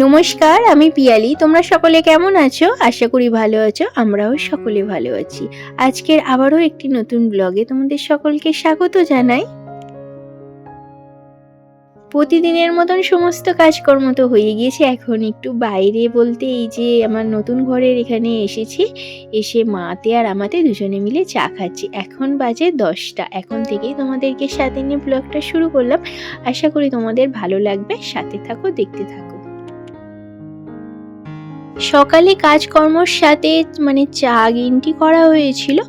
নমস্কার, আমি পিয়ালি। তোমরা সকলে কেমন আছো? আশা করি ভালো আছো, আমরাও সকলে ভালো আছি। আজকের আবারও একটি নতুন ব্লগে তোমাদের সকলকে স্বাগত জানাই। প্রতিদিনের মতন সমস্ত কাজকর্ম তো হয়ে গিয়েছে, এখন একটু বাইরে বলতে এই যে আমার নতুন ঘরের এখানে এসেছি, এসে মাতে আর আমাতে দুজনে মিলে চা খাচ্ছি। এখন বাজে দশটা, এখন থেকেই তোমাদেরকে সাথে নিয়ে ব্লগটা শুরু করলাম। আশা করি তোমাদের ভালো লাগবে, সাথে থাকো, দেখতে থাকো। সকালে কাজকর্মর সাথে মানে চা গিনটি করা হয়েছিল,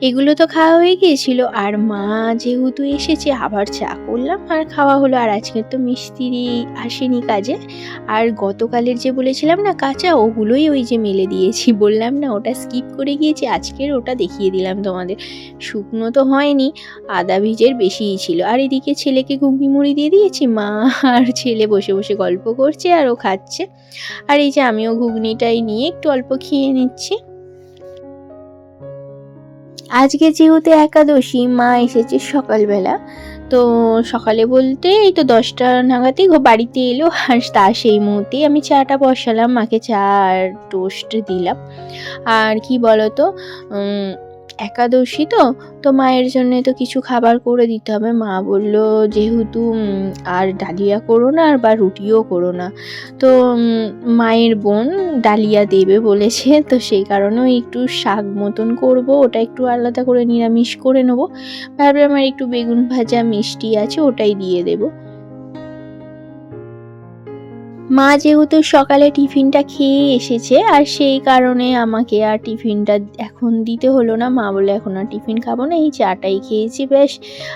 এগুলো তো খাওয়া হয়ে গিয়েছিল। আর মা যেহেতু এসেছে, আবার চা করলাম, আর খাওয়া হলো। আর আজকে তো মিস্ত্রি আসেনি কাজে। আর গতকালের যে বলেছিলাম না কাঁচা, ওগুলোই ওই যে মেলে দিয়েছি। বললাম না, ওটা স্কিপ করে গিয়েছি, আজকের ওটা দেখিয়ে দিলাম তোমাদের। শুকনো তো হয়নি, আদা ভিজের বেশিই ছিল। আর এদিকে ছেলেকে ঘুগনি মুড়ি দিয়ে দিয়েছি, মা আর ছেলে বসে বসে গল্প করছে আর ও খাচ্ছে। আর এই যে আমিও ঘুগনিটাই নিয়ে একটু অল্প খেয়ে নিচ্ছি। আজকে যেহেতু একাদশী, মা এসেছে সকালবেলা, তো সকালে বলতে এই তো দশটা নাগাদই বাড়িতে এলো, আর তা সেই মুহূর্তেই আমি চাটা বসালাম, মাকে চা আর টোস্ট দিলাম। আর কি বলতো একাদশী তো তো মায়ের জন্য তো কিছু খাবার করে দিতে হবে। মা বলল, যেহেতু আর ডালিয়া করো না, আর বা রুটিও করো না। তো মায়ের বোন ডালিয়া দেবে বলেছে, তো সেই কারণেও একটু শাক মতন করব, ওটা একটু আলাদা করে নিরামিষ করে নেব। ভাবলাম আমার একটু বেগুন ভাজা মিষ্টি আছে, ওটাই দিয়ে দেবো। মা যেহেতু সকালে টিফিনটা খেয়ে এসেছে, আর সেই কারণে আমাকে আর টিফিনটা এখন দিতে হলো না। মা বলে এখন আর টিফিন খাব না, এই চাটাই খেয়েছি বেশ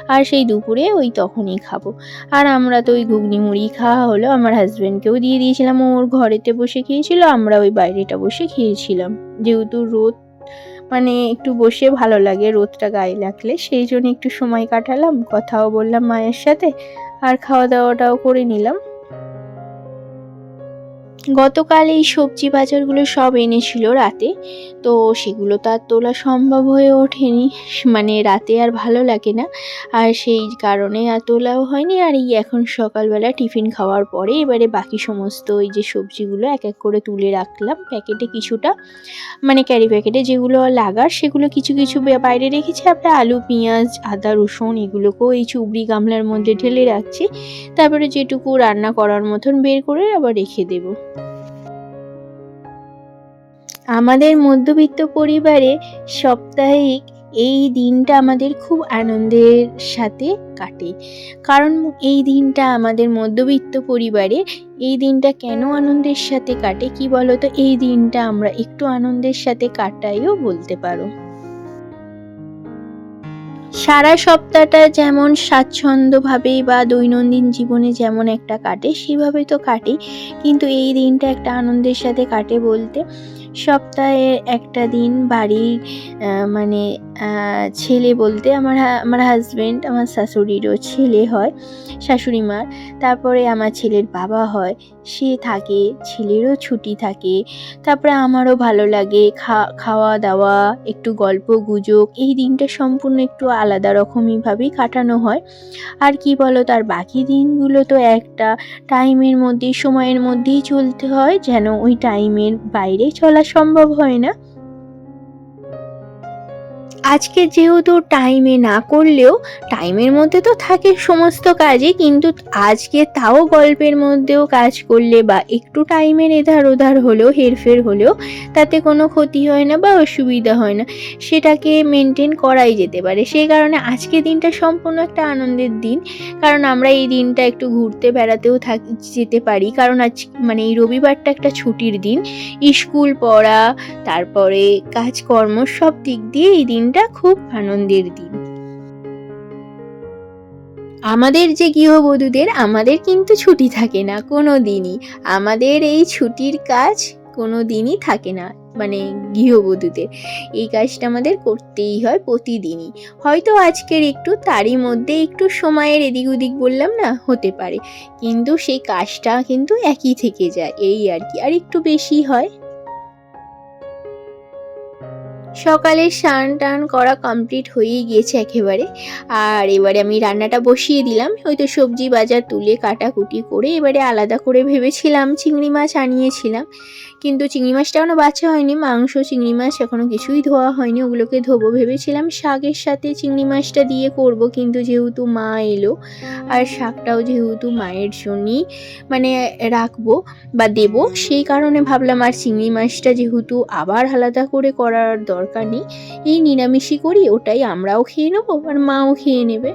আর সেই দুপুরে ওই তখনই খাব। আর আমরা তো ওই ঘুগনি মুড়ি খাওয়া হলো, আমার হাজব্যান্ডকেও দিয়ে দিয়েছিলাম ওর ঘরেতে বসে খেয়েছিল, আমরা ওই বাইরেটা বসে খেয়েছিলাম। যেহেতু রোদ মানে একটু বসে ভালো লাগে, রোদটা গায়ে লাগলে, সেই জন্য একটু সময় কাটালাম, কথাও বললাম মায়ের সাথে, আর খাওয়া দাওয়াটাও করে নিলাম। গতকাল এই সবজি বাজারগুলো সব এনেছিল রাতে, তো সেগুলো তো আর তোলা সম্ভব হয়ে ওঠেনি। মানে রাতে আর ভালো লাগে না। আর সেই কারণে আর তোলাও হয়নি। আর এই এখন সকালবেলা টিফিন খাওয়ার পরে এবারে বাকি সমস্ত ওই যে সবজিগুলো এক এক করে তুলে রাখলাম। প্যাকেটে কিছুটা মানে ক্যারি প্যাকেটে যেগুলো লাগার সেগুলো কিছু কিছু বাইরে রেখেছি। আমরা আলু, পেঁয়াজ, আদা, রসুন এগুলোকেও এই চুবড়ি গামলার মধ্যে ঢেলে রাখছি। তারপরে যেটুকু রান্না করার মতন বের করে আবার রেখে দেবো। আমাদের মধ্যবিত্ত পরিবারে সাপ্তাহিক এই দিনটা আমাদের খুব আনন্দের সাথে কাটে। কারণ এই দিনটা আমাদের মধ্যবিত্ত পরিবারে এই দিনটা কেন আনন্দের সাথে কাটে কি বলতো? এই দিনটা আমরা একটু আনন্দের সাথে কাটাইও বলতে পারো। সারা সপ্তাহটা যেমন স্বাচ্ছন্দ্যভাবে বা দৈনন্দিন জীবনে যেমন একটা কাটে, সেভাবে তো কাটে কিন্তু এই দিনটা একটা আনন্দের সাথে কাটে বলতে সপ্তাহে একটা দিন বাড়ির মানে ছেলে বলতে আমার আমার হাজব্যান্ড আমার শাশুড়িরও ছেলে হয়, শাশুড়ি মার। তারপরে আমার ছেলের বাবা হয়, সে থাকে, ছেলেরও ছুটি থাকে। তারপরে আমারও ভালো লাগে খাওয়া দাওয়া একটু গল্প গুজব এই দিনটা সম্পূর্ণ একটু আলাদা রকমইভাবেই কাটানো হয়। আর কি বলো, তার বাকি দিনগুলো তো একটা টাইমের মধ্যে সময়ের মধ্যেই চলতে হয়, যেন ওই টাইমের বাইরে চলা সম্ভব হয় না। আজকে যেহেতু টাইমে না করলেও টাইমের মধ্যে তো থাকে সমস্ত কাজই, কিন্তু আজকে তাও গল্পের মধ্যেও কাজ করলে বা একটু টাইমের এধার ওধার হলেও, হেরফের হলেও তাতে কোনো ক্ষতি হয় না বা অসুবিধা হয় না। সেটাকে মেনটেন করাই যেতে পারে। সেই কারণে আজকে দিনটা সম্পূর্ণ একটা আনন্দের দিন। কারণ আমরা এই দিনটা একটু ঘুরতে বেড়াতেও থাক, যেতে পারি। কারণ আজ মানে এই রবিবারটা একটা ছুটির দিন। স্কুল পড়া, তারপরে কাজকর্ম সব দিক দিয়ে এই দিনটা খুব আনন্দের দিন। আমাদের যে গৃহবধূদের, আমাদের কিন্তু ছুটি থাকে না কোনো দিনই আমাদের এই ছুটির কাজ কোনো দিনই থাকে না মানে গৃহবধূদের। এই কাজটা আমাদের করতেই হয় প্রতিদিনই। হয়তো আজকের একটু, তারই মধ্যে একটু সময়ের এদিক ওদিক বললাম না, হতে পারে। কিন্তু সেই কাজটা কিন্তু একই থেকে যায়, এই আর কি। আর একটু বেশি হয়। সকালে স্নান টান করা কমপ্লিট হয়েই গিয়েছে একেবারে। আর এবারে আমি রান্নাটা বসিয়ে দিলাম। হয়তো সবজি বাজার তুলে কাটাকুটি করে এবারে আলাদা করে ভেবেছিলাম চিংড়ি মাছ আনিয়েছিলাম। কিন্তু চিংড়ি মাছটা এখনও বাছা হয়নি, মাংস, চিংড়ি মাছ এখনও কিছুই ধোয়া হয়নি। ওগুলোকে ধোবো ভেবেছিলাম, শাকের সাথে চিংড়ি মাছটা দিয়ে করব। কিন্তু যেহেতু মা এলো, আর শাকটাও যেহেতু মায়ের জন্যই মানে রাখব বা দেব, সেই কারণে ভাবলাম আর চিংড়ি মাছটা যেহেতু আবার আলাদা করে করার দরকার নেই। এই নিরামিষই করি, ওটাই আমরাও খেয়ে নেব আর মাও খেয়ে নেবে।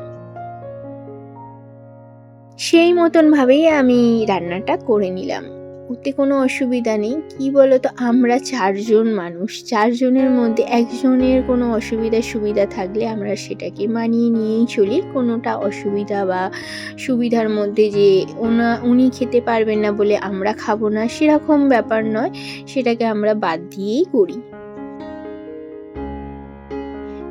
সেই মতন ভাবেই আমি রান্নাটা করে নিলাম। ওতে কোনো অসুবিধা নেই। কি বলতো, আমরা চারজন মানুষ। চারজনের মধ্যে একজনের কোনো অসুবিধা সুবিধা থাকলে আমরা সেটাকে মানিয়ে নিয়েই চলি। কোনোটা অসুবিধা বা সুবিধার মধ্যে যে ওনা, উনি খেতে পারবেন না বলে আমরা খাব না, সেরকম ব্যাপার নয়। সেটাকে আমরা বাদ দিয়েই করি।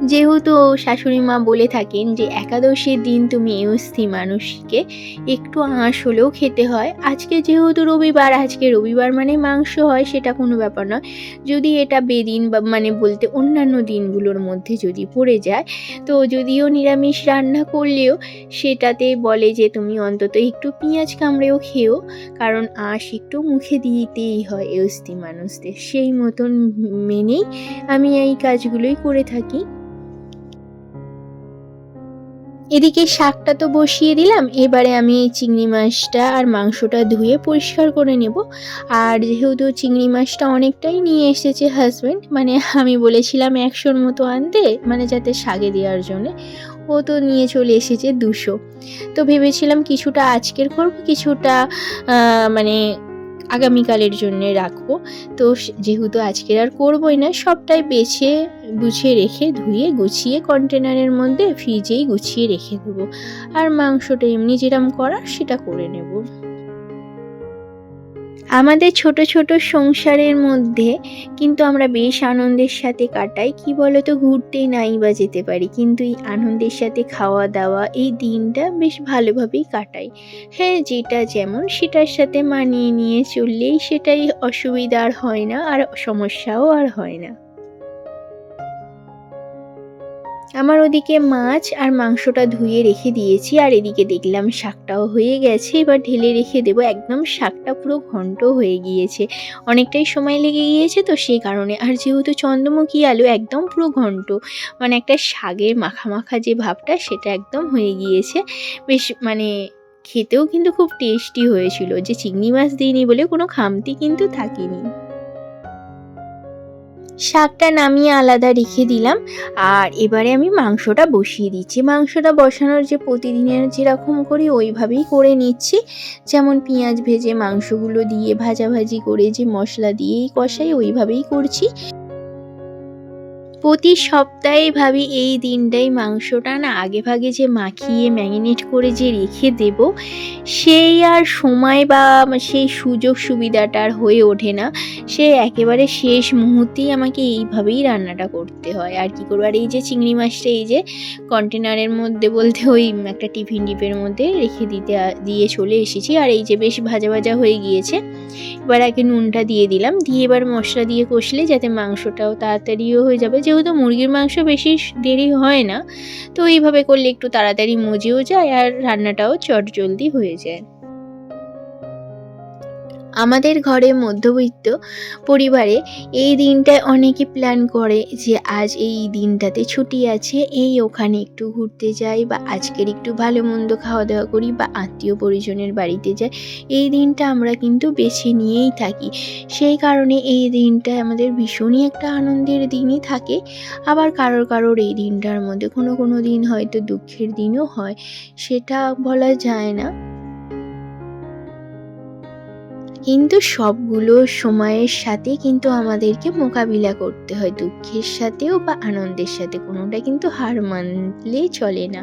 যেহেতু শাশুড়ি মা বলে থাকেন যে একাদশীর দিন তুমি এউস্থি মানুষকে, একটু আঁশ হলেও খেতে হয়। আজকে যেহেতু রবিবার, আজকে রবিবার মানে মাংস হয়, সেটা কোনো ব্যাপার নয়। যদি এটা বেদিন বা মানে বলতে অন্যান্য দিনগুলোর মধ্যে যদি পড়ে যায়, তো যদিও নিরামিষ রান্না করলেও সেটাতে বলে যে তুমি অন্তত একটু পেঁয়াজ কামড়েও খেও কারণ আঁশ একটু মুখে দিতেই হয় এউস্থি মানুষদের। সেই মতন মেনেই আমি এই কাজগুলোই করে থাকি। এদিকে শাকটা তো বসিয়ে দিলাম, এবারে আমি এই চিংড়ি মাছটা আর মাংসটা ধুয়ে পরিষ্কার করে নেব। আর যেহেতু চিংড়ি মাছটা অনেকটাই নিয়ে এসেছে হাজব্যান্ড মানে আমি বলেছিলাম একশোর মতো আনতে মানে যাতে শাগে দেওয়ার জন্যে, ও তো নিয়ে চলে এসেছে দুশো। তো ভেবেছিলাম কিছুটা আজকের করব, কিছুটা মানে আগামীকালের জন্যে রাখব। তো যেহেতু আজকের আর করবোই না, সবটাই বেছে গুছিয়ে রেখে ধুয়ে গুছিয়ে কন্টেনারের মধ্যে ফ্রিজেই গুছিয়ে রেখে দেবো। আর মাংসটা এমনি যেরম করার সেটা করে নেব। আমাদের ছোট ছোট সংসারের মধ্যে কিন্তু আমরা বেশ আনন্দের সাথে কাটাই। কি বলতো? ঘুরতে নাই বা যেতে পারি। কিন্তু এই আনন্দের সাথে খাওয়া দাওয়া, এই দিনটা বেশ ভালোভাবেই কাটাই। হ্যাঁ যেটা যেমন সেটার সাথে মানিয়ে নিয়ে চললেই সেটাই অসুবিধা আর হয় না, আর সমস্যাও আর হয় না। আমার ওদিকে মাছ আর মাংসটা ধুয়ে রেখে দিয়েছি, আর এদিকে দেখলাম শাকটাও হয়ে গেছে। এবার ঢেলে রেখে দেবো। একদম শাকটা পুরো ঘন্ট হয়ে গিয়েছে। অনেকটাই সময় লেগে গিয়েছে তো সেই কারণে। আর যেহেতু চন্দ্রমুখী আলু একদম পুরো ঘন্ট মানে একটা শাগের মাখা মাখা যে ভাবটা সেটা একদম হয়ে গিয়েছে। বেশ মানে খেতেও কিন্তু খুব টেস্টি হয়েছিল। যে চিংড়ি মাছ দিইনি বলে কোনো খামতি কিন্তু থাকেনি। শাকটা নামিয়ে আলাদা রেখে দিলাম। আর এবারে আমি মাংসটা বসিয়ে দিচ্ছি। মাংসটা বসানোর যে প্রতিদিনের যেরকম করি ওইভাবেই করে নিচ্ছি। যেমন পেঁয়াজ ভেজে মাংসগুলো দিয়ে ভাজাভাজি করে যে মশলা দিয়েই কষাই ওইভাবেই করছি। প্রতি সপ্তাহে ভাবি এই দিনটাই মাংসটা না আগে ভাগে যে মাখিয়ে ম্যারিনেট করে যে রেখে দেব, সেই আর সময় বা সেই সুযোগ সুবিধাটা আর হয়ে ওঠে না। সে একেবারে শেষ মুহূর্তেই আমাকে এইভাবেই রান্নাটা করতে হয়। আর কি করব? আর এই যে চিংড়ি মাছটা এই যে কন্টেনারের মধ্যে বলতে ওই একটা টিফিন ডিপের মধ্যে রেখে দিতে, দিয়ে চলে এসেছি। আর এই যে বেশ ভাজা ভাজা হয়ে গিয়েছে, এবার আগে নুনটা দিয়ে দিলাম। দিয়ে এবার মশলা দিয়ে কষলে যাতে মাংসটাও তাড়াতাড়িও হয়ে যাবে। যেহেতু মুরগির মাংস বেশি দেরি হয় না, তো এইভাবে করলে একটু তাড়াতাড়ি মজেও যায় আর রান্নাটাও চট জলদি হয়ে যায়। আমাদের ঘরে মধ্যবিত্ত পরিবারে এই দিনটায় অনেকে প্ল্যান করে যে আজ এই দিনটাতে ছুটি আছে, এই ওখানে একটু ঘুরতে যাই বা আজকের একটু ভালো মন্দ খাওয়া দাওয়া করি বা আত্মীয় পরিজনের বাড়িতে যাই, এই দিনটা আমরা কিন্তু বেছে নিয়েই থাকি। সেই কারণে এই দিনটা আমাদের ভীষণই একটা আনন্দের দিনই থাকে। আবার কারোর কারোর এই দিনটার মধ্যে কোনো কোনো দিন হয়তো দুঃখের দিনও হয়, সেটা বলা যায় না। কিন্তু সবগুলো সময়ের সাথে কিন্তু আমাদেরকে মোকাবিলা করতে হয়। দুঃখের সাথেও বা আনন্দের সাথে কোনোটা কিন্তু হার মানলে চলে না।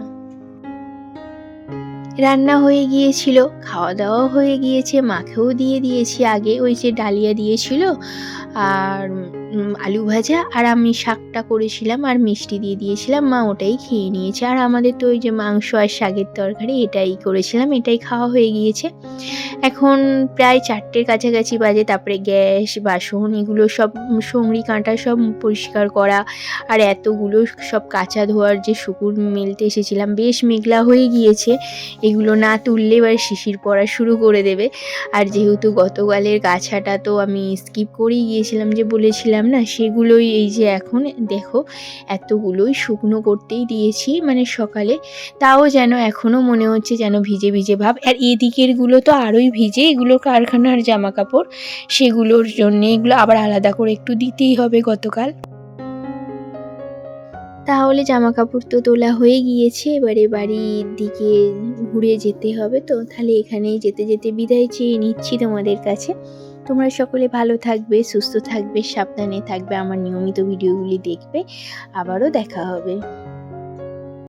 রান্না হয়ে গিয়েছিল খাওয়া দাওয়া হয়ে গিয়েছে, মাকেও দিয়ে দিয়েছি আগে। ওই যে ডালিয়া দিয়েছিল আর আলু ভাজা আর আমি শাকটা করেছিলাম আর মিষ্টি দিয়ে দিয়েছিলাম। মা ওটাই খেয়ে নিয়েছে। আর আমাদের তো ওই যে মাংস আর শাকের তরকারি, এটাই করেছিলাম। এটাই খাওয়া হয়ে গিয়েছে। এখন প্রায় চারটের কাছাকাছি বাজে। তারপরে গ্যাস, বাসন এগুলো সব সঙ্গড়ি কাঁটা সব পরিষ্কার করা আর এতগুলো সব কাঁচা ধোয়ার যে শুকুর মেলতে এসেছিলাম, বেশ মেঘলা হয়ে গিয়েছে। এগুলো না তুললে এবার শিশির পড়া শুরু করে দেবে। আর যেহেতু গতকালের গাছাটা তো আমি স্কিপ করেই গিয়েছিলাম যে বলেছিলাম না, সেগুলোই এই যে এখন দেখো এতগুলোই শুকনো করতেই দিয়েছি মানে সকালে। তাও যেন এখনও মনে হচ্ছে যেন ভিজে ভিজে ভাব। আর এদিকেরগুলো তো আরোই ভিজে, এগুলো কারখানার জামা কাপড় সেগুলোর জন্যে এগুলো আবার আলাদা করে একটু দিতেই হবে গতকাল। তাহলে জামা কাপড় তো তোলা হয়ে গিয়েছে, এবারে বাড়ির দিকে ঘুরে যেতে হবে তো। তাহলে এখানেই যেতে যেতে বিদায় চেয়ে নিচ্ছি তোমাদের কাছে। তোমরা সকলে ভালো থাকবে, সুস্থ থাকবে, সাবধানে থাকবে, আমার নিয়মিত ভিডিওগুলি দেখবে। আবারও দেখা হবে।